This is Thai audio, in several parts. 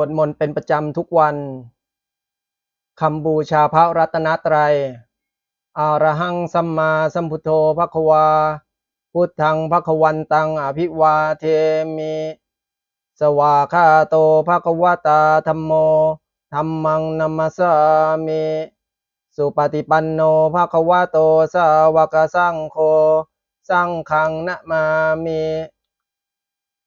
วดมนต์เป็นประจำทุกวันคำบูชาพระรัตนตรัยอาระหังสัมมาสัมพุทโธภควา พุทธังภควันตังอภิวาเทมิ สวาคาโตภควตาธัมโมธัมมังนัมมสสามิ สุปฏิปันโนภควโตสาวกสังโฆ สังฆังนะมามิ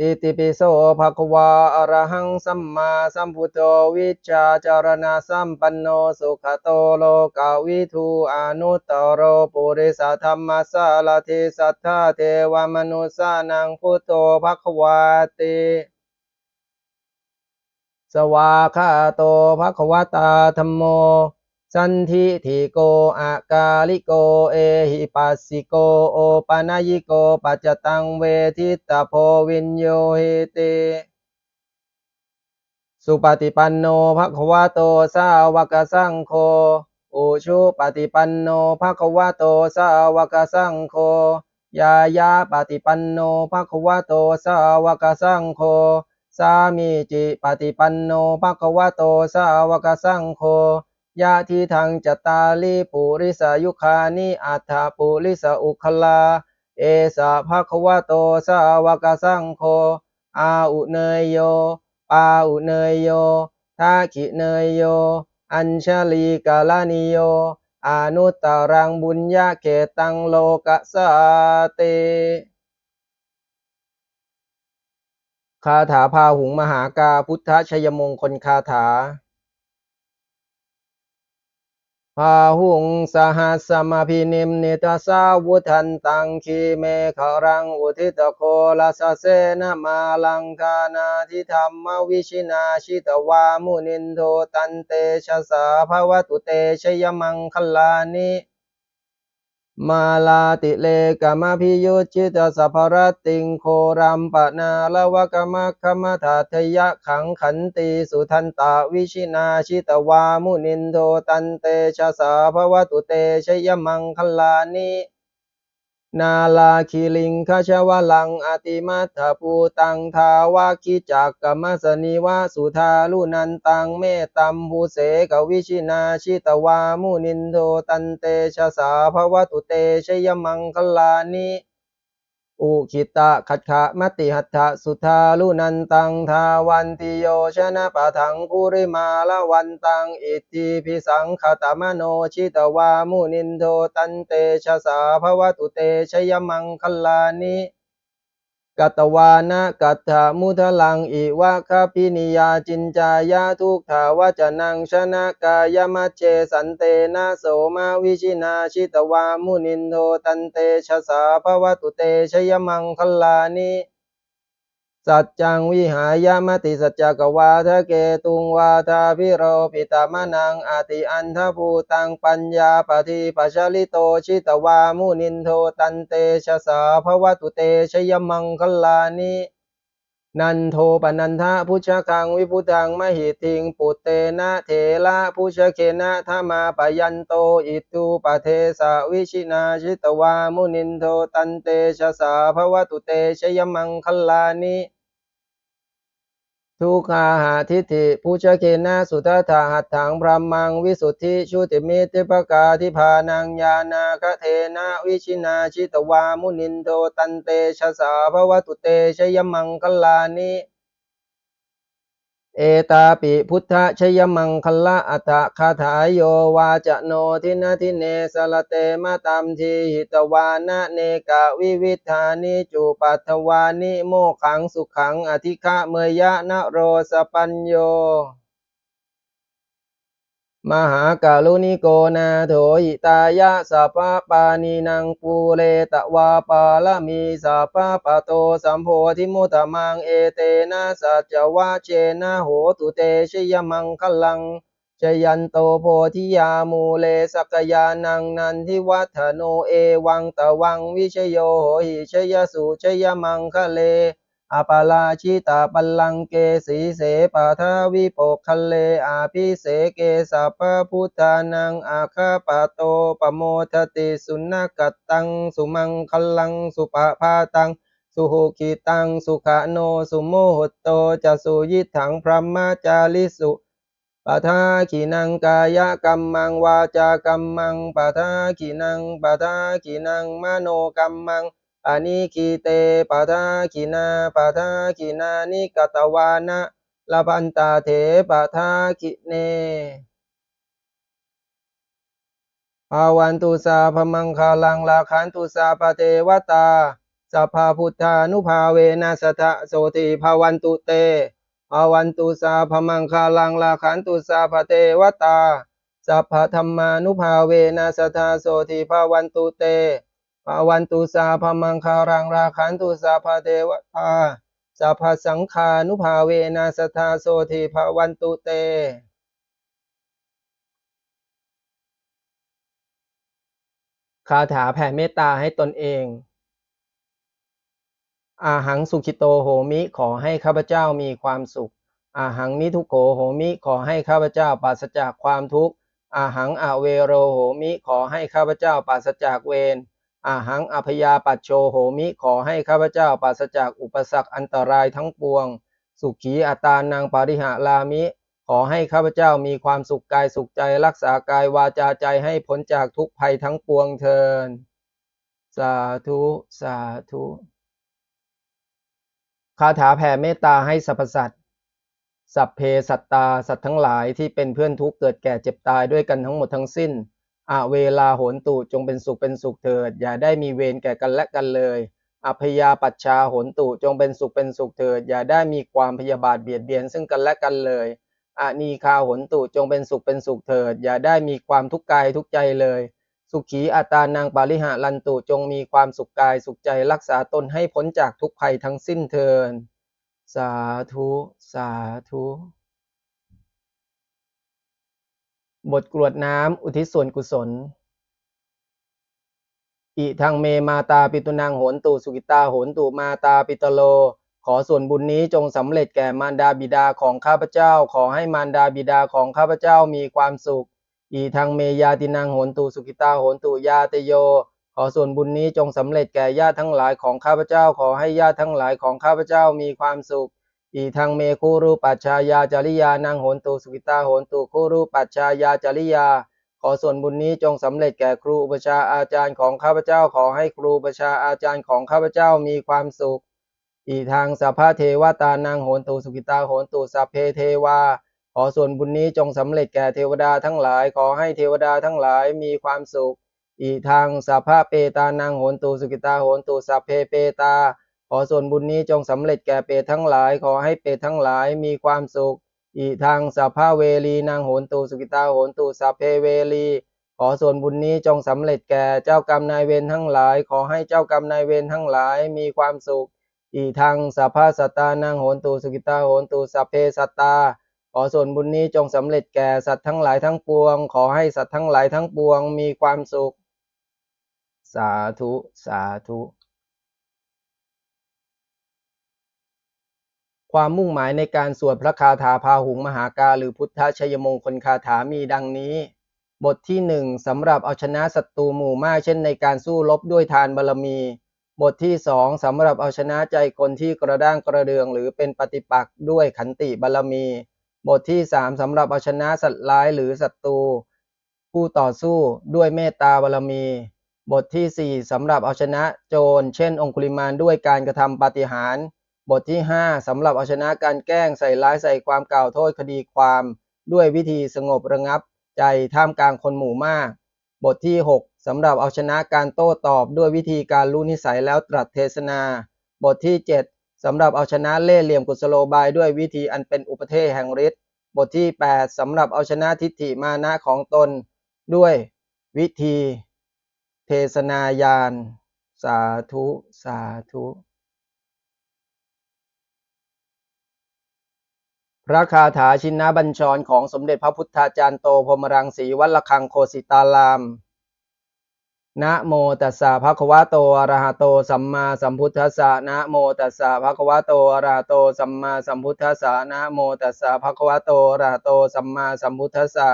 อิติปิโสภะคะวะอะระหังสัมมาสัมพุทโธวิชาจารณะสัมปันโนสุขโตโลกาวิทูอนุตตโรปุริสธรรมสารทิสัทธาเทวมนุสานังพุทโธภะคะวาติสวาคาโตภะคะวตาธัมโม สันทิทิโกอากาลิโกเอหิปัสสิโกโอปะนายิโกปัจจตังเวทิตาโพวินโยหิติสุปฏิปันโนภะคะวะโตสาวกสังโฆอุชุปฏิปันโนภะคะวะโตสาวกสังโฆยายาปฏิปันโนภะคะวะโตสาวกสังโฆสามีจิปฏิปันโนภะคะวะโตสาวกสังโฆ ยะทิทังจตาลิปุริสายุคานิอัฏฐปุริสอุคลา เอสะภควโตสาวกสังโฆอาอุเนยโย ปาอุเนยโยทาขิเนยโย อัญชลีกาลานิโย อนุตตรังบุญญาเขตังโลกสาติคาถาพาหุงมหากาพุทธชยมงคลคาถา พาหุงสหัสมาพินิมนิตาสาวุทันตังคีเมขรังอุทิตโคลาสเสนามาลังคานาทิธรรมวิชินาชิตวามุนินโทตันเตชะสาภวตุเตชยมังคลานิ มาลาติเลกามพิยุจิตสัพรติงโครัมปนาละวกมะคมถาทยะขังขันติสุทันตาวิชินาชิตวามุนินโทตันเตชะสาภวตุเตชยมังคลานิ นาลาคิลิงคชวลังอติมัตถูตังทาวาคิจักกมัสนิวาสุธาลุนันตังเมตัมภูเสกวิชินาชิตวามุนินโทตันเตชะสาภวตุเตชยมังคลานิ อุคิตะขัดขะมติหัตถะสุทาลุนันตังทาวันติโยชนะปะทังกุริมาละวันตังอิทธิพิสังขตมโนชิตวามุนินโทตันเตชะสาภวตุเตชยมังคลานิ กัตวานะกัตถามุทลังอิวะคพินิยาจินจายาทุกขาวจนังชนะกายมัจเจสันเตนะโสมาวิชินาชิตวามุนินโทตันเตชะสาภวตุเตชยมังคลานิ สัจจังวิหายามติสัจจกวาทะเกตุงวาทาพิโรปิตามนังอาติอันทภูตังปัญญาปฏิปัชลิโตชิตวามุนินโทตันเตชะสาภวตุเตชยมังคลานินันโทปนันทะพุชคังวิพุทังมหิติงปุตเตนะเถระพุชเคนะธรมาปยันโตอิตุปเทสะวิชินาชิตวามุนินโทตันเตชะสาภวตุเตชยมังคลานิ ทุกขาหาทิฏฐิผู้ชเกนะสุทธาหัตถังพรหมังวิสุทธิชุติมิติปกาทิพานังญานาคเทนะวิชินาชิตวามุนินโทตันเตชะสาภวตุเตชยมังคลานิ เอตาปิพุทธชยมังคละอัตคาถายโยวาจโนทินาทิเนสลเตมาตามทีหิตวานะเนกะวิวิธานิจูปัทวานิโมขังสุขังอธิฆะเมยะนะโรสปัญโย มหากาลุนิโกนาโถหิตายะสัพพะปานีนังปูเรตวาปาลมีสัพพปะโตสัมโพธิมุตมังเอเตนะสัจจวะเชนะโหตุเตชยมังคลังชยันโตโพธิยามูเลสกยานังนันทิวัฒโนเอวังตะวังวิชโยหหิชยสุชยมังคะเล อปาลาชิตาปัลลังเกสีเสปะทาวิปกคะเลอาภิเสเกสัพพุทธานังอาคาปโตปโมทติสุนกัตตังสุมังคลังสุปะพาตังสุหุกิตังสุขโนสุโมหตโตจะสุยิถังพรหมจาริสุปะทาขีนังกายกัมมังวาจากัมมังปะทาขีนังปะทาขีนังมโนกัมมัง อานิคีเตปะทาขีนาปะทาขีนานิกตวานะลพันตาเถปะทาคิเนภาวันตุสาพมังคาลังลาคันตุสาปเทวตาสัพพาพุทธานุภาเวนัสทะโสติภาวันตุเตภาวันตุสาพมังคาลังลาคันตุสาปเทวตาสัพพธรรมานุภาเวนัสทะโสติภาวันตุเต ภาวันตุสาพมังคารังราคันตุสาปเทวตาสัพสังฆานุภาเวนัสทะโสติภาวันตุเตคาถาแผ่เมตตาให้ตนเอง อาหังสุขิโตโหมิขอให้ข้าพเจ้ามีความสุข อาหังนิทุโกโหมิขอให้ข้าพเจ้าปราศจากความทุกข์ อาหังอเวโรโหมิขอให้ข้าพเจ้าปราศจากเวร อาหังอพยาปัจโชโหมิขอให้ข้าพเจ้าปราศจากอุปสรรคอันตรายทั้งปวง สุขีอัตานังปาริหารามิ ขอให้ข้าพเจ้ามีความสุขกายสุขใจรักษากายวาจาใจให้พ้นจากทุกภัยทั้งปวงเทินสาธุสาธุคาถาแผ่เมตตาให้สรรพสัตว์สัพเพสัตตาสัตว์ทั้งหลายที่เป็นเพื่อนทุกเกิดแก่เจ็บตายด้วยกันทั้งหมดทั้งสิ้น อเวลาโหนตุจงเป็นสุขเป็นสุขเถิด อย่าได้มีเวรแก่กันและกันเลยอพยาปัชชาโหนตุจงเป็นสุขเป็นสุขเถิด อย่าได้มีความพยาบาทเบียดเบียนซึ่งกันและกันเลยอานีคาโหนตุจงเป็นสุขเป็นสุขเถิด อย่าได้มีความทุกข์กายทุกใจเลย สุขีอัตานังปาริหะลันตุจงมีความสุขกายสุขใจรักษาตนให้พ้นจากทุกภัยทั้งสิ้นเทินสาธุ สาธุ บทกรวดน้ำอุทิศส่วนกุศล อิทังเมมาตาปิตุนางโหนตุสุกิตาโหนตุมาตาปิตโล ขอส่วนบุญนี้จงสำเร็จแก่มารดาบิดาของข้าพเจ้า ขอให้มารดาบิดาของข้าพเจ้ามีความสุข อีทางเมยาตินางโหนตุสุกิตาโหนตุยาเตโย ขอส่วนบุญนี้จงสำเร็จแก่ญาติทั้งหลายของข้าพเจ้า ขอให้ญาติทั้งหลายของข้าพเจ้ามีความสุข อีทางเมคูรุปัชชายาจริยานางโหนตุสุกิตาโหนตุคูรุปัชชายาจริยา ขอส่วนบุญนี้จงสำเร็จแก่ครูอุปชาอาจารย์ของข้าพเจ้าขอให้ครูอุปชาอาจารย์ของข้าพเจ้ามีความสุข อีทางสัพพะเทวตานางโหนตุสุกิตาโหนตุสัพเพเทวา ขอส่วนบุญนี้จงสำเร็จแก่เทวดาทั้งหลาย ขอให้เทวดาทั้งหลายมีความสุข อีทางสัพพะเปตานางโหนตุสุกิตาโหนตุสัพเพเปตา ขอส่วนบุญนี้จงสำเร็จแก่เปรตทั้งหลาย ขอให้เปรตทั้งหลายมีความสุข อีทางสัพพะเวลีนางโหนตุสุกิตาโหนตุสัพเพเวลีขอส่วนบุญนี้จงสำเร็จแก่เจ้ากรรมนายเวรทั้งหลาย ขอให้เจ้ากรรมนายเวรทั้งหลายมีความสุข อีทางสัพพะสัตตานางโหนตุสุกิตาโหนตุสัพเพสัตตาขอส่วนบุญนี้จงสำเร็จแก่สัตว์ทั้งหลายทั้งปวง ขอให้สัตว์ทั้งหลายทั้งปวงมีความสุข สาธุ สาธุ ความมุ่งหมายในการสวดพระคาถาพาหุงมหากา หรือพุทธชัยมงคลคาถามีดังนี้ บทที่หนึ่งสำหรับเอาชนะศัตรูหมู่มากเช่นในการสู้รบด้วยทานบารมี บทที่สองสำหรับเอาชนะใจคนที่กระด้างกระเดือง หรือเป็นปฏิปักษ์ด้วยขันติบารมี บทที่สามสำหรับเอาชนะสัตว์ร้ายหรือศัตรูผู้ต่อสู้ด้วยเมตตาบารมี บทที่สี่สำหรับเอาชนะโจร เช่น องคุลิมานด้วยการกระทำปาฏิหาริย์ บทที่ 5สำหรับเอาชนะการแกล้งใส่ร้ายใส่ความกล่าวโทษคดีความ ด้วยวิธีสงบระงับ ใจท่ามกลางคนหมู่มาก บทที่ 6สำหรับเอาชนะการโต้ตอบด้วยวิธีการรู้นิสัยแล้วตรัสเทศนา บทที่ 7สำหรับเอาชนะเล่ห์เหลี่ยมกุศโลบายด้วยวิธีอันเป็นอุปเทศแห่งฤทธิ์บทที่ 8สำหรับเอาชนะทิฏฐิมานะของตน ด้วย วิธี เทศนายาน สาธุ สาธุ พระคาถาชินนบัญชรของสมเด็จพระพุทธาจารย์โตพรหมรังสีวัดละคังโคสิตาราม นะโมตัสสะภะคะวะโตอะระหะโตสัมมาสัมพุทธัสสะนะโมตัสสะภะคะวะโตอะระหะโตสัมมาสัมพุทธัสสะนะโมตัสสะภะคะวะโตอะระหะโตสัมมาสัมพุทธัสสะ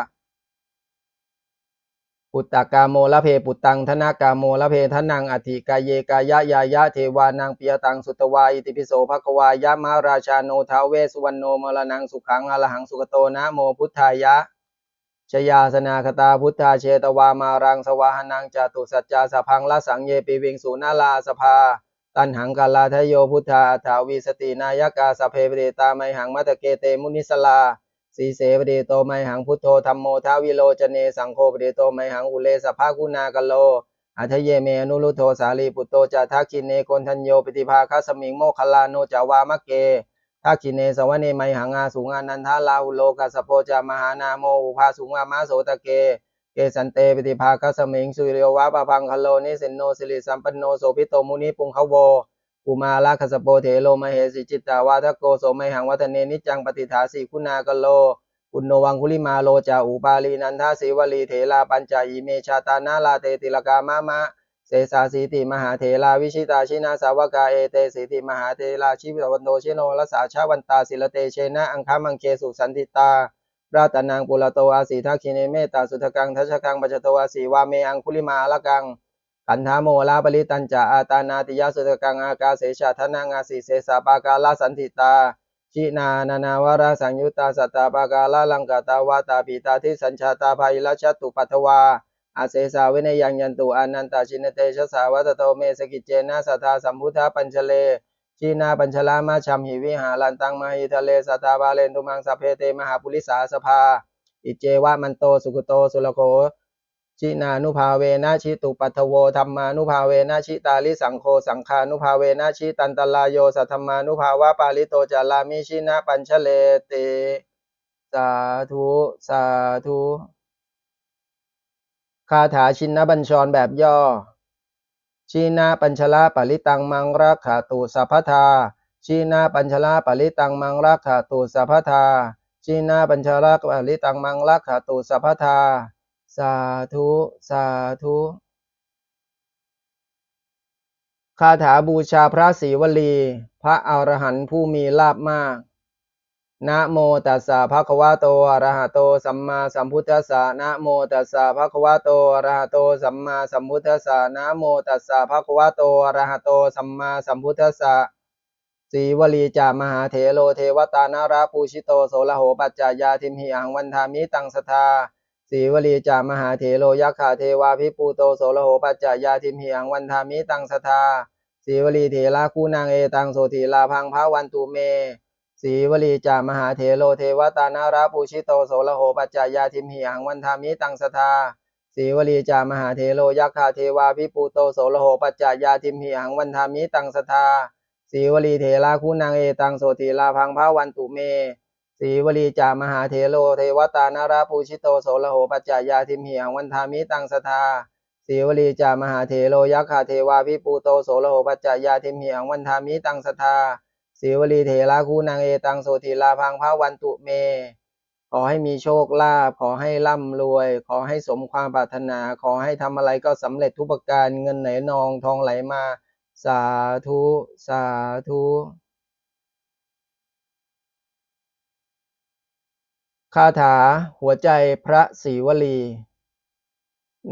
ปุตตกาโมละเพปุตตังธนากาโมละเพทนังอธิกายเยกายะยายะเทวานังปิยตังสุตวาอิติปิโสภควายะมาราชาโนทาเวสุวรรณโนมรณังสุขังอรหังสุกโตนะโมพุทธายะชยาสนาคตาพุทธาเชตวามารังสวาหนังจตุสัจจาสพังละสังเยปิวิงสุนาลาสภา ตันหังกาลาทโยพุทธาอัฏฐาวิสตินายกาสเพเปเดตาไมหังมัตเกเตมุนิสลา สีเสปเดโตไมหังพุทโธธรรมโมทาวิโลจเนสังโฆปเดโตไมหังอุเลสภากุณากโลอัทเยเมอนุรุโทสาลีปุตโตจาทักขินเนโกนทัญโยปฏิภาคสมิงโมคลาโนจาวามะเกทักขินเนสวเนไมหังอาสุงานันทาลาหุโลกัสโพจามหานาโมอุภาสุงามาโสตะเกเกสันเตปฏิภาคสมิงสุริโยวะปะพังคโลนิสินโนสิริสัมปันโนโสภิโตมุนิปุงขโว กุมาลาคสโปเถโลมเหสิจิตตาวาทโกโสมหังวัฒเนนิจังปฏิฐาสีคุณากโลอุณโนวังคุลิมาโลจาอุปาลีนันทาสีวลีเถลาปัญจอีเมชาตานาลาเตติลกามามะเสสาสีติมหาเถราวิชิตาชินาสาวกาเอเตสีติมหาเถราชิวิวันโตชโนรสาชาวันตาศิลเตเชนะอังคามังเคสุสันติตาราตนังปุระโตอาสีทักขิเนเมตตาสุทกังทัชกังปัจจโตอาสีวาเมอังคุลิมาละกัง ขันธาโมลาปริตัญจาอาตานาติยาสุทกังอากาเสชาทนังอาสีเสสาปากาลาสันติตาชินานานาวราสังยุตตาสัตตาปากาลาลังกาตาวาตาปีตาทิสัญชาตาภายิลชตุปัทวาอาเสสาวินยังยันตุอานันตาชินเตชะสาวัตโตเมสกิจเจนะสัทธาสัมพุทธาปัญชเลชีนาปัญชลามาชัมหิวิหาลันตังมหิทะเลสัตาบาเลนตุมังสัพเพเตมหาปุริสาสภา อิเจวะมันโตสุกุโตสุลโก ชินานุภาเวนะชิตุปัทโวธรรมานุภาเวนะชิตาลิสังโฆสังคานุภาเวนะชิตันตลายโยสัทธรรมานุภาวะปาลิโตจารามิชินะปัญชเลเตสาธุสาธุคาถาชินบัญชรแบบย่อ ชีนาปัญชลาปริตังมังรักขาตุสัพพทาชีนาปัญชลาปริตังมังรักขาตุสัพพทาชีนาปัญชลาปริตังมังรักขาตุสัพพทา สาธุ สาธุคาถาบูชาพระศรีวลี พระอรหันต์ผู้มีลาภมาก นะโมตัสสะภะคะวะโตอะระหะโต สัมมาสัมพุทธัสสะ นะโมตัสสะภะคะวะโตอะระหะโต สัมมาสัมพุทธัสสะ นะโมตัสสะภะคะวะโตอะระหะโต สัมมาสัมพุทธัสสะสีวลีจามหาเถโลเทวตานาราปูชิโตโสละโหปัจจายาทิมหิอังวันทามิตังสทา สีวลีจามหาเถโลยักขาเทวาพิปูโตโสละโหปัจจายาทิมหิอังวันทามิตังสทาสีวลีเถระคูนางเอตังโสธีลาพังพระวันตุเมสีวลีจามหาเถโลเทวตานาราปูชิโตโสละโหปัจจายาทิมหิอังวันทามิตังสทาสีวลีจามหาเถโลยักขาเทวาพิปูโตโสละโหปัจจายาทิมหิอังวันทามิตังสทาสีวลีเถระคูนางเอตังโสธีลาพังพระวันตุเม สีวลีจามหาเถโล เทวตานาราปูชิโตโสละโหปัจจายาทิมหิอังวันทามิตังสทาสีวลีจามหาเถโลยักขาเทวาพิปูโตโสละโหปัจจายาทิมหิอังวันทามิตังสทาสีวลีเถระคูนางเอตังโสธีลาพังพระวันตุเม ขอให้มีโชคลาภขอให้ร่ำรวย ขอให้สมความปรารถนา ขอให้ทำอะไรก็สำเร็จทุกประการเงินไหลนองทองไหลมา สาธุ สาธุ คาถาหัวใจพระศรีวลี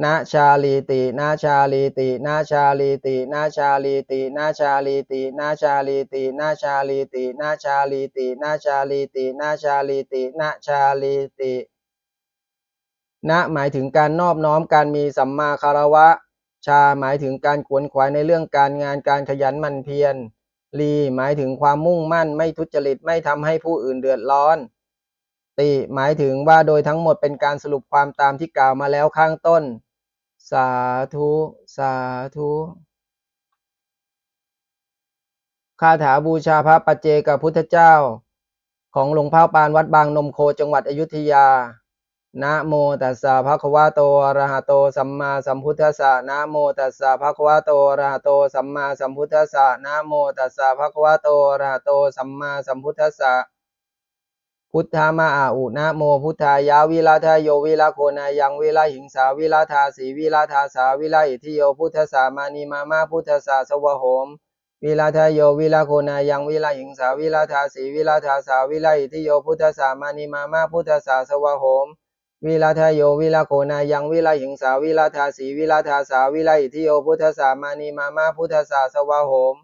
นาชาลีตินาชาลีตินาชาลีตินาชาลีตินาชาลีตินาชาลีตินาชาลีตินาชาลีตินาชาลีตินาชาลีตินาชาลีตินะหมายถึงการนอบน้อมการมีสัมมาคารวะ ชาหมายถึงการขวนขวายในเรื่องการงานการขยันหมั่นเพียรลีหมายถึงความมุ่งมั่นไม่ทุจริตไม่ทำให้ผู้อื่นเดือดร้อน ติหมายถึงว่าโดยทั้งหมดเป็นการสรุปความตามที่กล่าวมาแล้วข้างต้น สาธุ สาธุคาถาบูชาพระปัจเจกพุทธเจ้า ของหลวงพ่อปานวัดบางนมโคจังหวัดอยุธยา นะโมตัสสะภะคะวะโตอะระหะโตสัมมาสัมพุทธัสสะ นะโมตัสสะภะคะวะโตอะระหะโตสัมมาสัมพุทธัสสะ นะโมตัสสะภะคะวะโตอะระหะโตสัมมาสัมพุทธัสสะ พุทธามาอาอุนะโมพุทธายาวิลาทายโยวิลาโคนายังวิลาหิงสาวิลาทาสีวิลาทาสาวิลาอิทิโยพุทธสามานีมามาพุทธสาสวะโหมวิลาทายโยวิลาโคนายังวิลาหิงสาวิลาทาสีวิลาทาสาวิลาอิทิโยพุทธสามานีมามาพุทธสาสวะโหมวิลาทายโยวิลาโคนายังวิลาหิงสาวิลาทาสีวิลาทาสาวิลาอิทิโยพุทธสามานีมามาพุทธสาสวะโหม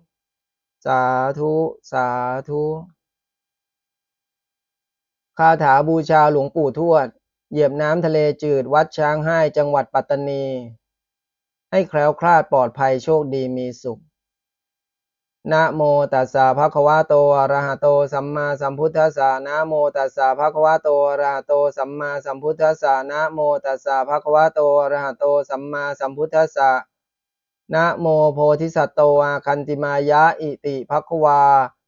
สาธุสาธุ คาถาบูชาหลวงปู่ทวด เหยียบน้ำทะเลจืดวัดช้างให้จังหวัดปัตตานี ให้แคล้วคลาดปลอดภัยโชคดีมีสุข นะโมตัสสะภะคะวะโตอะระหะโตสัมมาสัมพุทธัสสะนะโมตัสสะภะคะวะโตอะระหะโตสัมมาสัมพุทธัสสะนะโมตัสสะภะคะวะโตอะระหะโตสัมมาสัมพุทธัสสะนะโมโพธิสัตว์โตอาคันติมายะอิติภะคะวา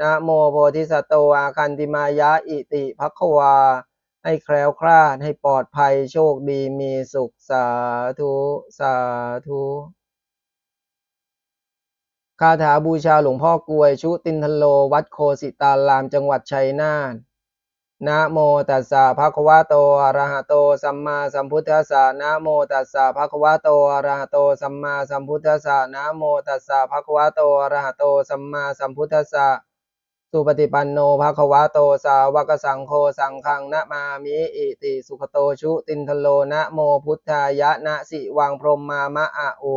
นะโมโพธิสัตว์โตอาคันติมายะอิติภควา ให้แคล้วคลาดให้ปลอดภัยโชคดีมีสุขสาธุสาธุคาถาบูชาหลวงพ่อกลวยชุตินทโล วัดโคสิตารามจังหวัดชัยนาทนะโมตัสสะภะคะวะโตอะระหะโต สัมมาสัมพุทธัสสะนะโมตัสสะภะคะวะโตอะระหะโต สัมมาสัมพุทธัสสะนะโมตัสสะภะคะวะโตอะระหะโต สัมมาสัมพุทธัสสะ สุปฏิปันโนภะคะวะโตสาวกสังโฆสังฆังนะมามิอิติสุขโตชุตินทโลนะโมพุทธายะนะสิวังพรหมามะอะอุ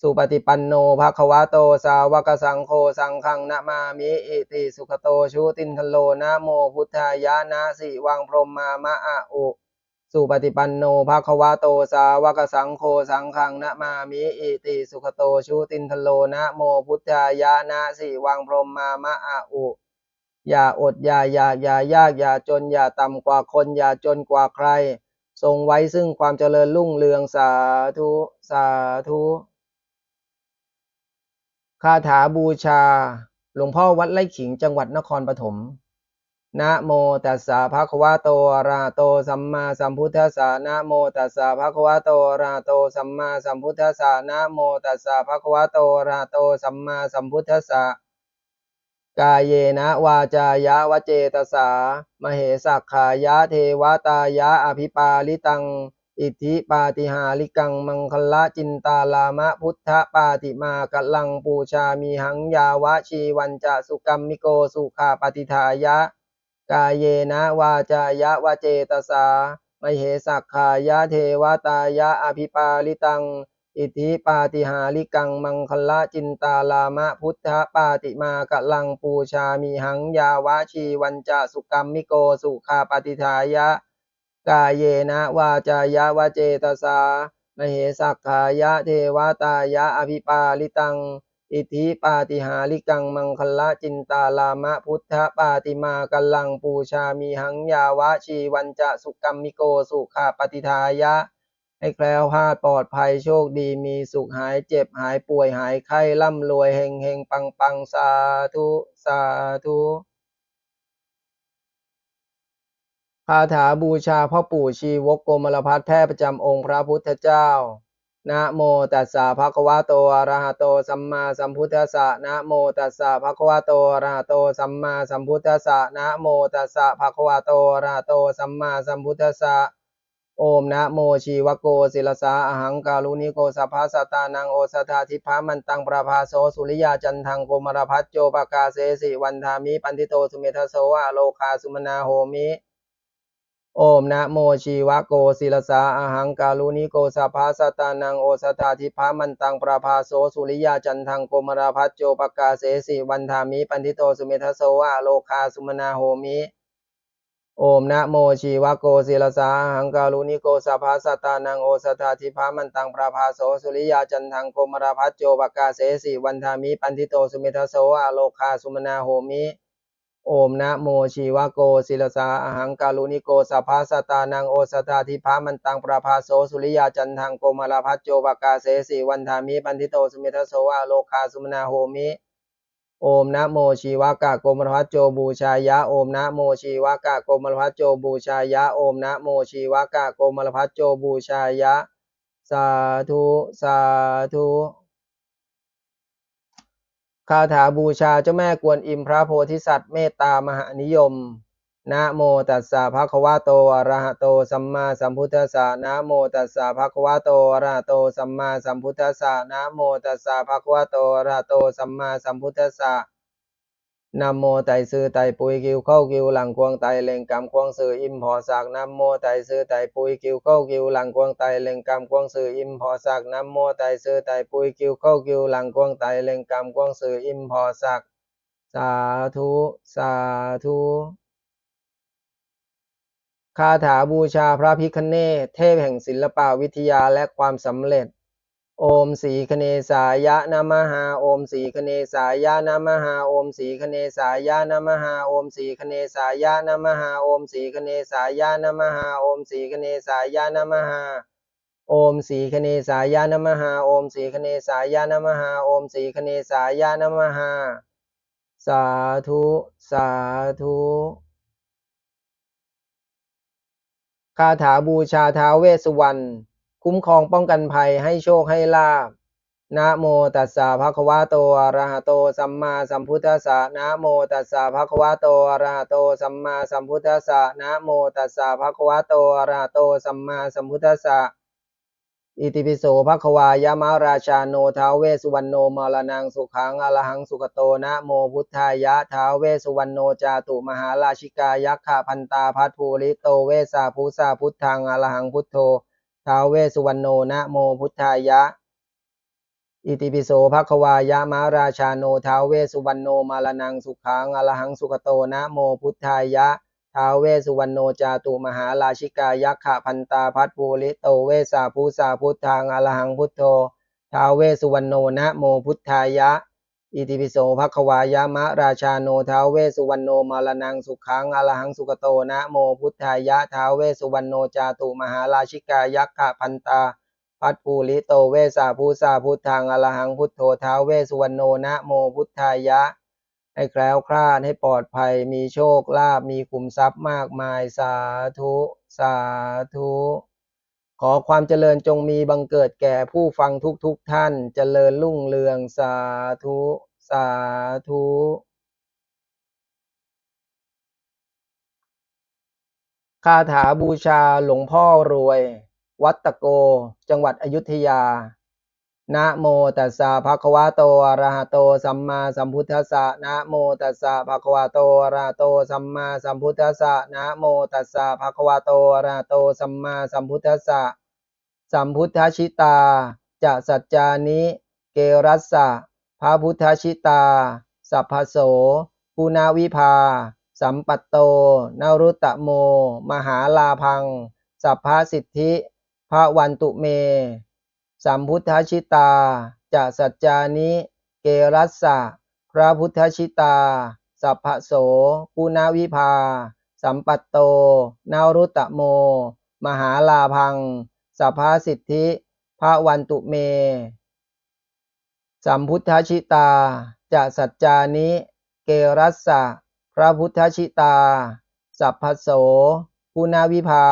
สุปฏิปันโนภะคะวะโตสาวกสังโฆสังฆังนะมามิอิติสุขโตชุตินทโลนะโมพุทธายะนะสิวังพรหมามะอะอุ สุปฏิปันโนภะคะวะโตสาวกสังโฆสังฆังนะมามิอิติสุขโตชุตินทโลนะโมพุทธายะนะสิวังพรหมามะอะอุอย่าอดอย่าอยากอย่ายากอย่าจนอย่าต่ำกว่าคนอย่าจนกว่าใคร ทรงไว้ซึ่งความเจริญรุ่งเรืองสาธุ สาธุคาถาบูชา หลวงพ่อวัดไร่ขิงจังหวัดนครปฐม นะโมตัสสะภะคะวะโตอะระหะโตสัมมาสัมพุทธัสสะนะโมตัสสะภะคะวะโตอะระหะโตสัมมาสัมพุทธัสสะนะโมตัสสะภะคะวะโตอะระหะโตสัมมาสัมพุทธัสสะกายเยนะวาจายะวเจตสามเหสักขายะเทวตายะอภิปาลิตัง อิทธิปาติหาริกังมังคละจินตาลามะพุทธปาติมากัลลังปูชามีหังยาวะชีวันจะสุกรรมมิโกสุขาปฏิทายะ กายเยนะวาจายะวะเจตสามเหสักขายะเทวตายะอภิปาลิตัง อิทธิปาติหาริกังมังคละจินตาลามะพุทธปาติมากะลังปูชามีหังยาวะชีวันจะสุกรรมมิโกสุขาปฏิทายะ กายเยนะวาจายะวะเจตสามเหสักขายะเทวตายะอภิปาลิตัง อิทิปาติหาริกังมังคละจินตาลามะพุทธปาติมากัลลังปูชามีหังยาวะชีวันจะสุกรรมมิโกสุขาปฏิทายะ ให้แคล้วคลาดปลอดภัยโชคดีมีสุขหายเจ็บหายป่วยหายไข้ร่ำรวยเฮงเฮงปังปังสาธุสาธุคาถาบูชาพ่อปู่ชีวกโกมลพัทแพร่ประจำองค์พระพุทธเจ้า นะโมตัสสะภะคะวะโตอะระหะโตสัมมาสัมพุทธัสสะนะโมตัสสะภะคะวะโตอะระหะโตสัมมาสัมพุทธัสสะนะโมตัสสะภะคะวะโตอะระหะโตสัมมาสัมพุทธัสสะโอมนะโมชีวโกศิลสาอหังการุณิโกสัพพะสตานังโอสถาทิพามันตังประภาโสสุริยาจันทังโกมารพัฒโจปกาเสสิวันธามิปันติโตสุเมทโสอะโลคาสุมนาโหมิ โอมนะโมชีวโกศิลสาอหังการุณิโกสัพพะสตานังโอสถาทิพามันตังประภาโสสุริยาจันทังโกมารพัฒโจปกาเสสิวันธามิปันติโตสุเมทโสอะโลคาสุมนาโหมิ โอมนะโมชีวโกศิลสาหังการุณิโกสัพพะสัตานังโอสถาทิพามันตังประภาโสสุริยาจันทังโกมารพัฒโจปกาเสสิวันธามิปันทิโตสุเมทโสอะโลคาสุมนาโหมิ โอมนะโมชีวโกศิลสาอหังกาลุนิโกสัพพะสตานังโอสตาทิพามันตังประภาโสสุริยาจันทังโกมาลาพัจโจปกาเสสีวันธามิปันทิโตสุเมทโสวาโลคาสุมนาโหมิ โอมนะโมชีวกะโกมลพัจโจบูชายะโอมนะโมชีวกะโกมลพัจโจบูชายะโอมนะโมชีวกะโกมลพัจโจบูชายะ สาธุสาธุ คาถาบูชาเจ้าแม่กวนอิมพระโพธิสัตว์เมตตามหานิยม นะโมตัสสะภะคะวะโตอะระหะโตสัมมาสัมพุทธัสสะนะโมตัสสะภะคะวะโตอะระหะโตสัมมาสัมพุทธัสสะนะโมตัสสะภะคะวะโตอะระหะโตสัมมาสัมพุทธัสสะ นะโมไตซื้อไตปุยกิวเข้ากิวหลังควงไตเล็งกำควงสื่ออิมพอสักนะโมไตซื้อไตปุยกิวเข้ากิวหลังควงไตเล็งกำควงสื่ออิมพอสักนะโมไตซื้อไตปุยกิวเข้ากิวหลังควงไตเล็งกำควงสื่ออิมพอสักสาธุสาธุคาถาบูชาพระพิคเนศเทพแห่งศิลปวิทยาและความสำเร็จ โอมสีคเนสายะนะมหาโอมสีคเนสายะนะมหาโอมสีคเนสายะนะมหาโอมสีคเนสายะนะมหาโอมสีคเนสายะนะมหาโอมสีคเนสายะนมหาโอมสีคเนสายะนมหาโอมสีคเนสายะนมหาโอมสีคเนสายะนมหาสาธุสาธุคาถาบูชาท้าวเวสสุวรรณ คุ้มครองป้องกันภัยให้โชคให้ลาบนะโมตัสสะภะคะวะโตอะระหะโตสัมมาสัมพุทธัสสะนะโมตัสสะภะคะวะโตอะระหะโตสัมมาสัมพุทธัสสะนะโมตัสสะภะคะวะโตอะระหะโตสัมมาสัมพุทธัสสะอิติปิโสภควายามะราชาโนท้าเวสุวรรณโนมรณังสุขังอรหังสุขโตนะโมพุทธายะท้าเวสสุวรรณโนจาตุมหาราชิกายักขะพันตาพัทภูริโตเวสาภูสาพุทธังอรหังพุทโธ ท้าวเวสุวรรณโนนะโมพุทธายะ อิติปิโสภควายามะราชาโนท้าวเวสุวรรณโนมารนังสุขังอรหังสุขโตนะโมพุทธายะท้าวเวสุวรรณโนจาตุมหาราชิกายักขะพันตาพัทภูริโตเวสาภูสาพุทธังอรหังพุทโธท้าวเวสสุวรรณโนนะโมพุทธายะ อิติปิโสภควายามะราชาโนท้าวเวสุวรรณโนมารนังสุขังอรหังสุขโตนะโมพุทธายะท้าวเวสุวรรณโนจาตุมหาราชิกายักขะพันตา พัทภูริโตเวสาภูสาพุทธังอรหังพุทโธท้าวเวสสุวรรณโนนะโมพุทธายะ ให้แคล้วคลาดให้ปลอดภัยมีโชคลาภมีขุมทรัพย์มากมายสาธุ สาธุ ขอความเจริญจงมีบังเกิดแก่ผู้ฟังทุกๆทท่าน เจริญรุ่งเรืองสาธุ สาธุคาถาบูชาหลวงพ่อรวย วัดตะโก จังหวัดอยุธยา นะโมตัสสะภะคะวะโตอะระหะโตสัมมาสัมพุทธัสสะนะโมตัสสะภะคะวะโตอะระหะโตสัมมาสัมพุทธัสสะนะโมตัสสะภะคะวะโตอะระหะโตสัมมาสัมพุทธัสสะสัมพุทธชิตาจะสัจจานิเกรัสสะพระพุทธชิตา สัพพโสปุนาวิภา สัมปัตโตนรุตตะโม มหาลาพัง สัพพสิทธิพระวันตุเม สัมพุทธชิตาจะสัจจานิ เกรัสสะ พระพุทธชิตา สัพพโสปุนาวิภา สัมปัตโต นารุตะโม มหาลาพัง สัพพสิทธิพระวันตุเม สัมพุทธชิตาจะสัจจานิ เกรัสสะ พระพุทธชิตา สัพพโสปุนาวิภา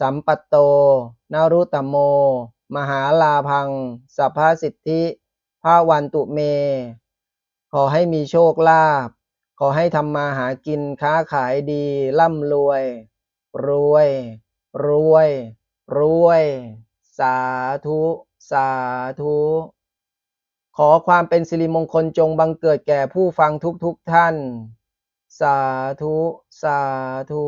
สัมปัตโต นารุตตโม มหาลาพัง สัพพสิทธิพระวันตุเม ขอให้มีโชคลาภ ขอให้ทำมาหากินค้าขายดีร่ำรวย รวย รวย รวย สาธุ สาธุ ขอความเป็นสิริมงคลจงบังเกิดแก่ผู้ฟังทุกๆทท่าน สาธุ สาธุ